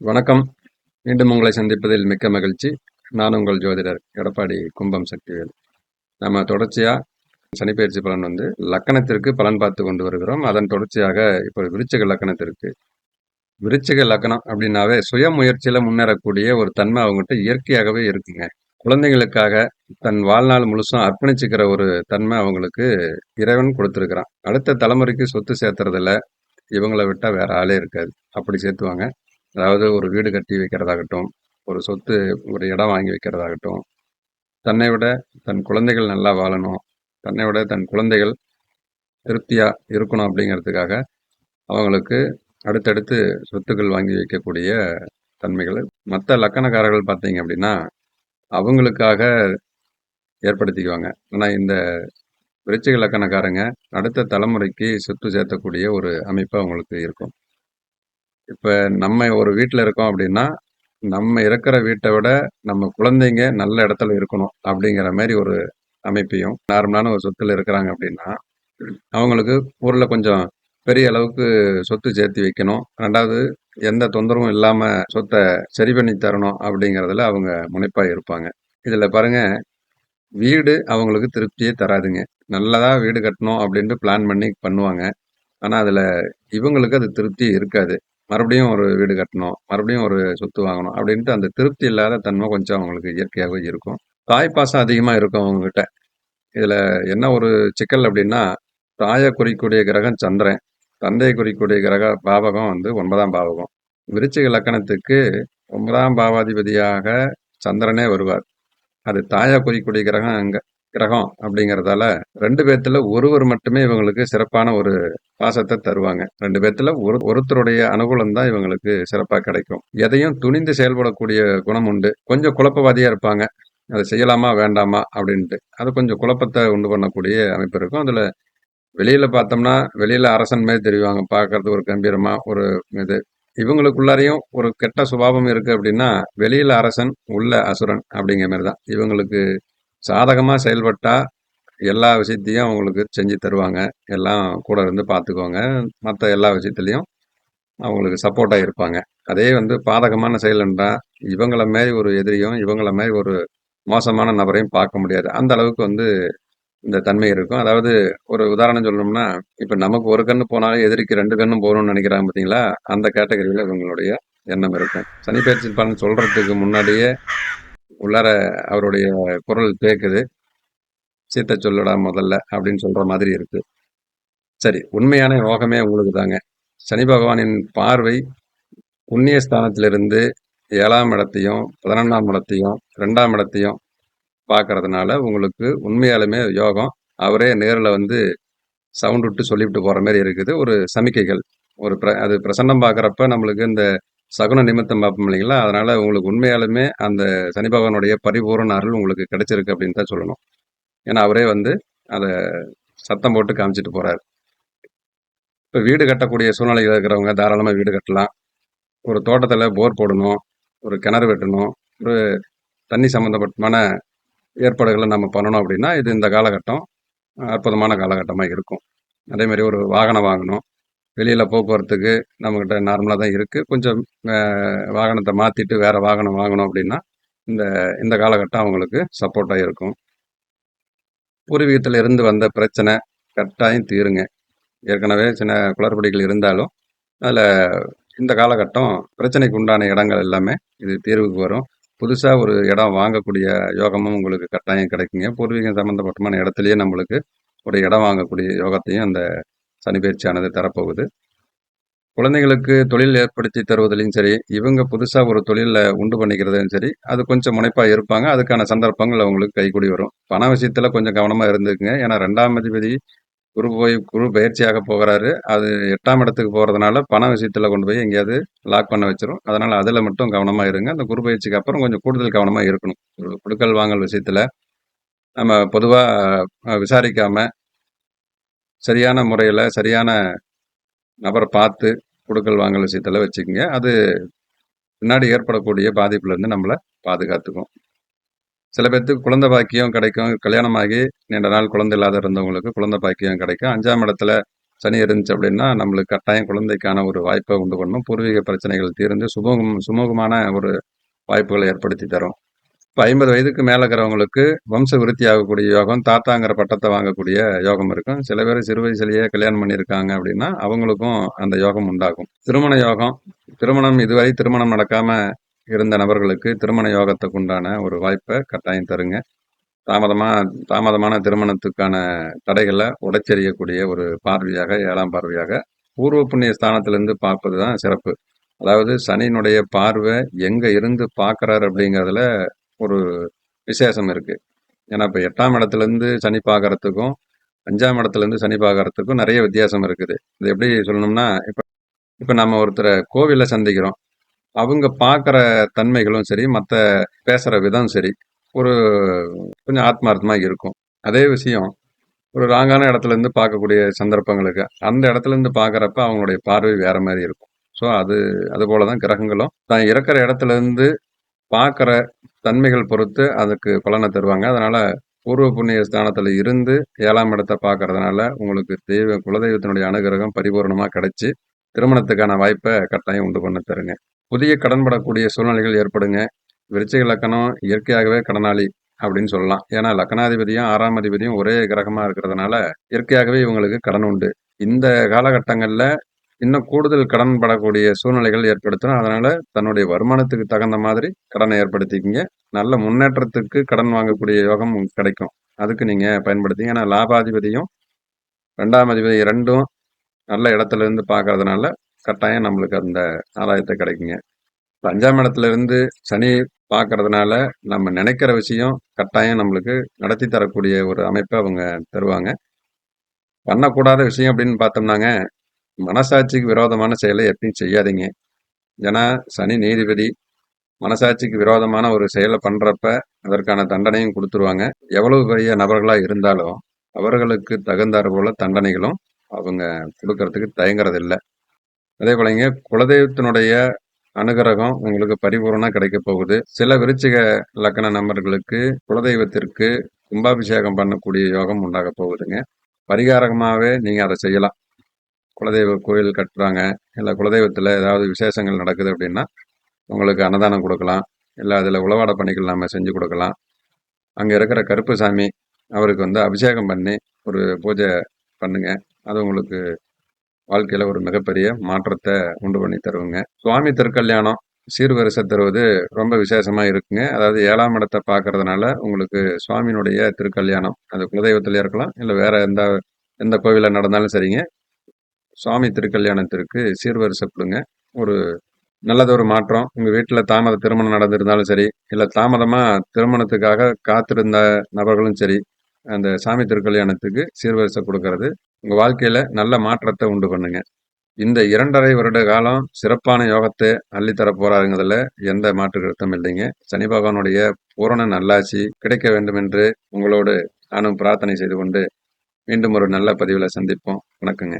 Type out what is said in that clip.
வணக்கம். மீண்டும் உங்களை சந்திப்பதில் மிக்க மகிழ்ச்சி. நான் உங்கள் ஜோதிடர் எடப்பாடி கும்பம் சக்திவேல். நம்ம தொடர்ச்சியாக சனிப்பயிற்சி பலன் வந்து லக்கணத்திற்கு பலன் பார்த்து கொண்டு வருகிறோம். அதன் தொடர்ச்சியாக இப்போ விருச்சிக லக்கணத்திற்கு. விருச்சிக லக்கணம் அப்படின்னாவே சுய முயற்சியில் முன்னேறக்கூடிய ஒரு தன்மை அவங்ககிட்ட இயற்கையாகவே இருக்குங்க. குழந்தைங்களுக்காக தன் வாழ்நாள் முழுசும் அர்ப்பணிச்சுக்கிற ஒரு தன்மை அவங்களுக்கு இறைவன் கொடுத்துருக்குறான். அடுத்த தலைமுறைக்கு சொத்து சேர்த்துறதுல இவங்களை விட்டால் வேற ஆளே இருக்காது. அப்படி சேர்த்துவாங்க. அதாவது ஒரு வீடு கட்டி வைக்கிறதாகட்டும் ஒரு சொத்து ஒரு இடம் வாங்கி வைக்கிறதாகட்டும் தன்னை விட தன் குழந்தைகள் நல்லா வாழணும் தன்னை விட தன் குழந்தைகள் திருப்தியாக இருக்கணும் அப்படிங்கிறதுக்காக அவங்களுக்கு அடுத்தடுத்து சொத்துக்கள் வாங்கி வைக்கக்கூடிய தன்மைகள். மற்ற லக்கணக்காரர்கள் பார்த்தீங்க அப்படின்னா அவங்களுக்காக ஏற்படுத்திக்குவாங்க. ஆனால் இந்த விருச்சிக லக்கணக்காரங்க அடுத்த தலைமுறைக்கு சொத்து சேர்த்தக்கூடிய ஒரு அமைப்பு அவங்களுக்கு இருக்கும். இப்போ நம்ம ஒரு வீட்டில் இருக்கோம் அப்படின்னா நம்ம இருக்கிற வீட்டை விட நம்ம குழந்தைங்க நல்ல இடத்துல இருக்கணும் அப்படிங்கிற மாதிரி ஒரு அமைப்பையும் நார்மலான ஒரு சொத்துல இருக்கிறாங்க அப்படின்னா அவங்களுக்கு ஊரில் கொஞ்சம் பெரிய அளவுக்கு சொத்து சேர்த்து வைக்கணும். ரெண்டாவது எந்த தொந்தரவும் இல்லாமல் சொத்தை சரி பண்ணி தரணும் அப்படிங்கிறதுல அவங்க முனைப்பாக இருப்பாங்க. இதில் பாருங்கள் வீடு அவங்களுக்கு திருப்தியே தராதுங்க. நல்லதாக வீடு கட்டணும் அப்படின்ட்டு பிளான் பண்ணி பண்ணுவாங்க. ஆனால் அதில் இவங்களுக்கு அது திருப்தி இருக்காது. மறுபடியும் ஒரு வீடு கட்டணும் மறுபடியும் ஒரு சொத்து வாங்கணும் அப்படின்ட்டு அந்த திருப்தி இல்லாத தன்மை கொஞ்சம் அவங்களுக்கு இயற்கையாகவே இருக்கும். தாய் பாசம் அதிகமாக இருக்கும் அவங்ககிட்ட. இதில் என்ன ஒரு சிக்கல் அப்படின்னா தாயை குறிக்கூடிய கிரகம் சந்திரன். தந்தையை குறிக்கூடிய கிரக பாவகம் வந்து ஒன்பதாம் பாவகம். விருச்சிக லக்கணத்துக்கு ஒன்பதாம் பாவாதிபதியாக சந்திரனே வருவார். அது தாயை குறிக்கூடிய கிரகம் அங்கே. கிரகம் அப்படிங்கிறதால ரெண்டு பேர்த்துல ஒருவர் மட்டுமே இவங்களுக்கு சிறப்பான ஒரு பாசத்தை தருவாங்க. ரெண்டு பேர்த்துல ஒரு ஒருத்தருடைய அனுகூலம் தான் இவங்களுக்கு சிறப்பாக கிடைக்கும். எதையும் துணிந்து செயல்படக்கூடிய குணம் உண்டு. கொஞ்சம் குழப்பவாதியா இருப்பாங்க. அதை செய்யலாமா வேண்டாமா அப்படின்ட்டு. அது கொஞ்சம் குழப்பத்தை உண்டு பண்ணக்கூடிய அமைப்பு இருக்கும். அதுல வெளியில பார்த்தோம்னா வெளியில அரசன் மாதிரி தெரிவாங்க. பார்க்கறது ஒரு கம்பீரமா ஒரு இது. இவங்களுக்குள்ளாரையும் ஒரு கெட்ட சுபாவம் இருக்கு அப்படின்னா வெளியில அரசன் உள்ள அசுரன் அப்படிங்கிற மாதிரி தான் இவங்களுக்கு சாதகமாக செயல்பட்டால் எல்லா விஷயத்தையும் அவங்களுக்கு செஞ்சு தருவாங்க. எல்லாம் கூட இருந்து பார்த்துக்குவாங்க மற்ற எல்லா விஷயத்துலையும் அவங்களுக்கு சப்போர்ட்டாக இருப்பாங்க. அதே வந்து பாதகமான செயல்ன்றா இவங்கள மாரி ஒரு எதிரியும் இவங்கள மாரி ஒரு மோசமான நபரையும் பார்க்க முடியாது. அந்த அளவுக்கு வந்து இந்த தன்மை இருக்கும். அதாவது ஒரு உதாரணம் சொல்லணும்னா இப்போ நமக்கு ஒரு கண்ணு போனாலும் எதிரிக்கு ரெண்டு கண்ணும் போகணும்னு நினைக்கிறாங்க பார்த்தீங்களா அந்த கேட்டகரியில் இவங்களுடைய எண்ணம் இருக்கும். சனிப்பயிற்சி பலன் சொல்கிறதுக்கு முன்னாடியே உள்ளார அவருடைய குரல் கேட்குது சீத்த சொல்லடா முதல்ல அப்படின்னு சொல்கிற மாதிரி இருக்குது சரி உண்மையான யோகமே உங்களுக்கு தாங்க சனி பகவானின் பார்வை புண்ணிய ஸ்தானத்திலிருந்து ஏழாம் இடத்தையும் பதினொன்றாம் இடத்தையும் ரெண்டாம் இடத்தையும் பார்க்கறதுனால உங்களுக்கு உண்மையாலுமே யோகம். அவரே நேரில் வந்து சவுண்ட் விட்டு சொல்லிவிட்டு போகிற மாதிரி இருக்குது. ஒரு சமிக்கைகள் ஒரு பிர அது பிரசன்னம் பார்க்குறப்ப நம்மளுக்கு இந்த சகுன நிமித்தம் பார்ப்போம் இல்லைங்களா? அதனால் உங்களுக்கு உண்மையாலுமே அந்த சனி பகவானுடைய பரிபூரண அருள் உங்களுக்கு கிடைச்சிருக்கு அப்படின்னு தான் சொல்லணும். ஏன்னா அவரே வந்து அதை சத்தம் போட்டு காமிச்சிட்டு போகிறார் இப்போ வீடு கட்டக்கூடிய சூழ்நிலையில் இருக்கிறவங்க தாராளமாக வீடு கட்டலாம். ஒரு தோட்டத்தில் போர் போடணும் ஒரு கிணறு வெட்டணும் ஒரு தண்ணி சம்மந்தப்பட்டமான ஏற்பாடுகளை நம்ம பண்ணணும் அப்படின்னா இது இந்த காலகட்டம் அற்புதமான காலகட்டமாக இருக்கும். அதே மாதிரி ஒரு வாகனம் வாங்கணும். வெளியில் போக்குவரத்துக்கு நம்மக்கிட்ட நார்மலாக தான் இருக்குது கொஞ்சம் வாகனத்தை மாற்றிட்டு வேறு வாகனம் வாங்கணும் அப்படின்னா இந்த இந்த காலகட்டம் அவங்களுக்கு சப்போர்ட்டாக இருக்கும். பூர்வீகத்தில் இருந்து வந்த பிரச்சனை கட்டாயம் தீருங்க. ஏற்கனவே சின்ன குளறுபடிகள் இருந்தாலும் அதில் இந்த காலகட்டம் பிரச்சனைக்கு உண்டான இடங்கள் எல்லாமே இது தீர்வுக்கு வரும். புதுசாக ஒரு இடம் வாங்கக்கூடிய யோகமும் உங்களுக்கு கட்டாயம் கிடைக்குங்க. பூர்வீகம் சம்மந்தப்பட்டமான இடத்துலையே நம்மளுக்கு ஒரு இடம் வாங்கக்கூடிய யோகத்தையும் அந்த சனி பயிற்சியானது தரப்போகுது. குழந்தைகளுக்கு தொழில் ஏற்படுத்தி தருவதிலையும் சரி இவங்க புதுசாக ஒரு தொழிலில் உண்டு பண்ணிக்கிறதும் சரி அது கொஞ்சம் முனைப்பாக இருப்பாங்க. அதுக்கான சந்தர்ப்பங்கள் அவங்களுக்கு கைக்கூடி வரும். பண விஷயத்தில் கொஞ்சம் கவனமாக இருந்துக்குங்க. ஏன்னா ரெண்டாம் அதிபதி குரு போய் குரு பயிற்சியாக போகிறாரு. அது எட்டாம் இடத்துக்கு போகிறதுனால பண விஷயத்தில் கொண்டு போய் எங்கேயாவது லாக் பண்ண வச்சிரும். அதனால் அதில் மட்டும் கவனமாக இருங்க. அந்த குரு பயிற்சிக்கு அப்புறம் கொஞ்சம் கூடுதல் கவனமாக இருக்கணும். கொடுக்கல் வாங்கல் விஷயத்தில் நம்ம பொதுவாக விசாரிக்காமல் சரியான முறையில் சரியான நபரை பார்த்து கொடுக்கல் வாங்கல் விஷயத்தில் வச்சுக்கோங்க. அது பின்னாடி ஏற்படக்கூடிய பாதிப்புலேருந்து நம்மளை பாதுகாத்துக்கும். சில பேர்த்துக்கு குழந்தை பாக்கியம் கிடைக்கும். கல்யாணமாகி நீண்ட நாள் குழந்தை இல்லாத இருந்தவங்களுக்கு குழந்தை பாக்கியம் கிடைக்கும். அஞ்சாம் இடத்துல சனி இருந்துச்சு அப்படின்னா நம்மளுக்கு கட்டாயம் குழந்தைக்கான ஒரு வாய்ப்பை உண்டு பண்ணும். பூர்வீக பிரச்சனைகள் தீர்ந்து சுமூகம் சுமூகமான ஒரு வாய்ப்புகளை ஏற்படுத்தி தரும். இப்போ ஐம்பது வயதுக்கு மேலே இருக்கிறவங்களுக்கு வம்ச விருத்தி ஆகக்கூடிய யோகம் தாத்தாங்கிற பட்டத்தை வாங்கக்கூடிய யோகம் இருக்கும். சில பேர் சிறு வயசுலேயே கல்யாணம் பண்ணியிருக்காங்க அப்படின்னா அவங்களுக்கும் அந்த யோகம் உண்டாகும். திருமண யோகம் திருமணம் இதுவரை திருமணம் நடக்காமல் இருந்த நபர்களுக்கு திருமண யோகத்துக்கு உண்டான ஒரு வாய்ப்பை கட்டாயம் தருங்க. தாமதமாக தாமதமான திருமணத்துக்கான தடைகளை உடைச்செறியக்கூடிய ஒரு பார்வையாக ஏழாம் பார்வையாக பூர்வ புண்ணிய ஸ்தானத்திலிருந்து பார்ப்பது தான் சிறப்பு. அதாவது சனியினுடைய பார்வை எங்கே இருந்து பார்க்குறாரு அப்படிங்கிறதுல ஒரு விசேஷம் இருக்குது ஏன்னா இப்போ எட்டாம் இடத்துலேருந்து சனி பார்க்கறதுக்கும் அஞ்சாம் இடத்துலேருந்து சனி பார்க்கறதுக்கும் நிறைய வித்தியாசம் இருக்குது. இது எப்படி சொல்லணும்னா இப்போ இப்போ நம்ம ஒருத்தரை கோவிலில் சந்திக்கிறோம். அவங்க பார்க்குற தன்மைகளும் சரி மற்ற பேசுகிற விதம் சரி ஒரு கொஞ்சம் ஆத்மார்த்தமாக இருக்கும். அதே விஷயம் ஒரு ராங்கான இடத்துல இருந்து பார்க்கக்கூடிய சந்தர்ப்பங்களுக்கு அந்த இடத்துல இருந்து பார்க்குறப்ப அவங்களுடைய பார்வை வேறு மாதிரி இருக்கும். ஸோ அது அது போல தான் கிரகங்களும். தான் இருக்கிற இடத்துலேருந்து பார்க்குற தன்மைகள் பொறுத்து அதுக்கு பலனை தருவாங்க. அதனால் பூர்வ புண்ணிய ஸ்தானத்தில் இருந்து ஏழாம் இடத்தை பார்க்கறதுனால உங்களுக்கு தெய்வ குலதெய்வத்தினுடைய அனுகிரகம் பரிபூர்ணமாக கிடைச்சி திருமணத்துக்கான வாய்ப்பை கட்டாயம் உண்டு பண்ண தருங்க. புதிய கடன்படக்கூடிய சூழ்நிலைகள் ஏற்படுங்க. விருச்சிக லக்கணம் இயற்கையாகவே கடனாளி அப்படின்னு சொல்லலாம். ஏன்னா லக்கணாதிபதியும் ஆறாம் அதிபதியும் ஒரே கிரகமாக இருக்கிறதுனால இயற்கையாகவே இவங்களுக்கு கடன் உண்டு. இந்த காலகட்டங்களில் இன்னும் கூடுதல் கடன் படக்கூடிய சூழ்நிலைகள் ஏற்படுத்தணும் அதனால தன்னுடைய வருமானத்துக்கு தகுந்த மாதிரி கடனை ஏற்படுத்திக்கிங்க. நல்ல முன்னேற்றத்துக்கு கடன் வாங்கக்கூடிய யோகம் கிடைக்கும். அதுக்கு நீங்கள் பயன்படுத்திங்க. ஏன்னா லாபாதிபதியும் ரெண்டாம் அதிபதி ரெண்டும் நல்ல இடத்துல இருந்து பார்க்கறதுனால கட்டாயம் நம்மளுக்கு அந்த ஆதாயத்தை கிடைக்குங்க. அஞ்சாம் இடத்துல இருந்து சனி பார்க்கறதுனால நம்ம நினைக்கிற விஷயம் கட்டாயம் நம்மளுக்கு நடத்தி தரக்கூடிய ஒரு அமைப்பை அவங்க தருவாங்க. பண்ணக்கூடாத விஷயம் அப்படின்னு பார்த்தோம்னாங்க மனசாட்சிக்கு விரோதமான செயலை எப்பயும் செய்யாதீங்க. ஏன்னா சனி நீதிபதி மனசாட்சிக்கு விரோதமான ஒரு செயலை பண்ணுறப்ப அதற்கான தண்டனையும் கொடுத்துருவாங்க. எவ்வளவு பெரிய நபர்களாக இருந்தாலும் அவர்களுக்கு தகுந்தாறு போல தண்டனைகளும் அவங்க கொடுக்கறதுக்கு தயங்குறதில்லை. அதே போலங்க குலதெய்வத்தினுடைய அனுகிரகம் உங்களுக்கு பரிபூர்ணமாக கிடைக்க போகுது. சில விருச்சிக லக்கண நபர்களுக்கு குலதெய்வத்திற்கு கும்பாபிஷேகம் பண்ணக்கூடிய யோகம் உண்டாக போகுதுங்க. பரிகாரமாகவே நீங்கள் அதை செய்யலாம். குலதெய்வ கோயில் கட்டுறாங்க. இல்லை குலதெய்வத்தில் ஏதாவது விசேஷங்கள் நடக்குது அப்படின்னா உங்களுக்கு அன்னதானம் கொடுக்கலாம். இல்லை அதில் உளவாட பணிகள் நம்ம செஞ்சு கொடுக்கலாம். அங்கே இருக்கிற கருப்பு சாமி அவருக்கு வந்து அபிஷேகம் பண்ணி ஒரு பூஜை பண்ணுங்க. அது உங்களுக்கு வாழ்க்கையில் ஒரு மிகப்பெரிய மாற்றத்தை உண்டு பண்ணி தருவங்க சுவாமி திருக்கல்யாணம் சீர்வரிசை தருவது ரொம்ப விசேஷமாக இருக்குங்க. அதாவது ஏழாம் இடத்தை பார்க்கறதுனால உங்களுக்கு சுவாமியினுடைய திருக்கல்யாணம் அது குலதெய்வத்தில் இருக்கலாம் இல்லை வேற எந்த எந்த கோவிலில் நடந்தாலும் சரிங்க. சுவாமி திருக்கல்யாணத்திற்கு சீர்வரிசப்படுங்க. ஒரு நல்லதொரு மாற்றம். உங்கள் வீட்டில் தாமத திருமணம் நடந்திருந்தாலும் சரி இல்லை தாமதமாக திருமணத்துக்காக காத்திருந்த நபர்களும் சரி அந்த சாமி திருக்கல்யாணத்துக்கு சீர்வரிசை கொடுக்கறது உங்கள் வாழ்க்கையில் நல்ல மாற்றத்தை உண்டு பண்ணுங்க. இந்த இரண்டரை வருட காலம் சிறப்பான யோகத்தை அள்ளித்தர போறாருங்கிறதுல எந்த மாற்று கருத்தும் இல்லைங்க. சனி பகவானுடைய பூரண நல்லாட்சி கிடைக்க வேண்டும் என்று உங்களோடு நானும் பிரார்த்தனை செய்து கொண்டு மீண்டும் ஒரு நல்ல பதிவில் சந்திப்போம். வணக்கங்க.